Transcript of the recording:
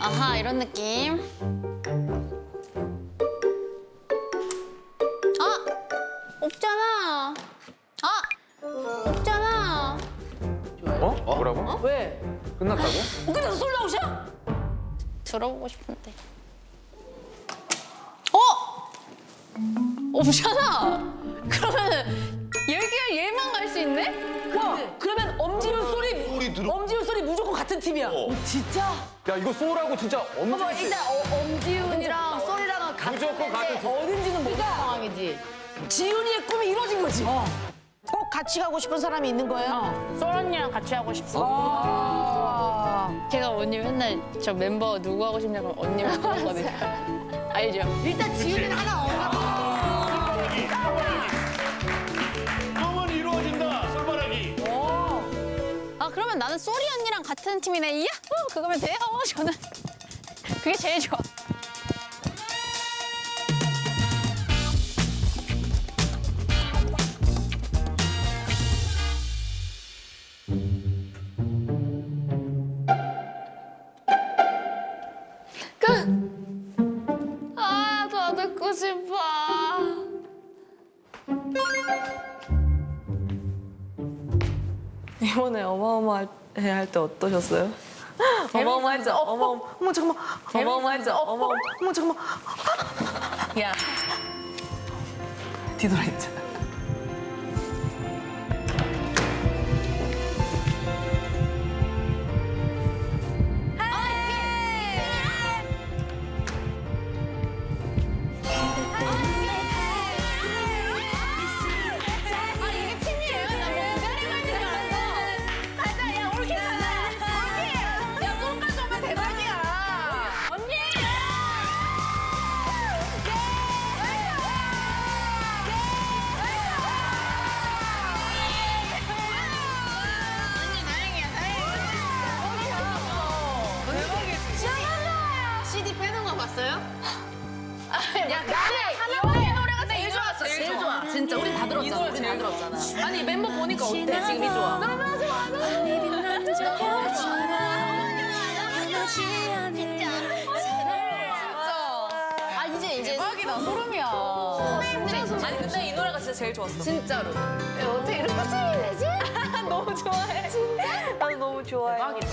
아하 이런 느낌 아! 없잖아 아! 없잖아 어? 뭐라고? 어? 왜? 끝났다고? 어, 근데 술 나오셔? 들어보고 싶은데 어! 없잖아 엄지훈 소리 무조건 같은 팀이야. 어. 진짜? 야 이거 소라고 진짜 엄청 봐봐, 일단 어, 엄지훈이랑 소리랑은 같은 무조건 같은 팀. 어딘지는 모르는 상황이지. 지훈이의 꿈이 이루어진 거지. 꼭 같이 가고 싶은 사람이 있는 거예요? 쏠 언니랑 같이 하고 싶어. 제가 언니 맨날 저 멤버 누구 하고 싶냐고 언니만 물어보거든요. 알죠? 일단 지훈이는 하나 어. 나는 쏘리 언니랑 같은 팀이네. 야호 그거면 돼요. 저는 그게 제일 좋아. 끝. 아더 듣고 싶어. 이번에 어마어마해 할때 어떠셨어요? 어마어마했죠? 어머, 어머, 잠깐만. 어마어마했죠? 어머, 어머, 잠깐만. 야, 뒤돌아 있잖아. 아 CD 빼는 거 봤어요? 야 근데 하나만의 노래가 제일 좋았어. 제일 좋아. 진짜 우리 다 들었잖아. 우리 다 들었잖아. 아니 멤버 보니까 어때? 지금 이 좋아. 너무 좋아 너무 좋아. 아 이제 이제 대박이다 소름이야. 아니, 근데 이 노래가 진짜 제일 좋았어. 진짜로. 어떻게 이렇게 팀이 되지? 너무 좋아해. 진짜? 나도 너무 좋아해. 대박이다.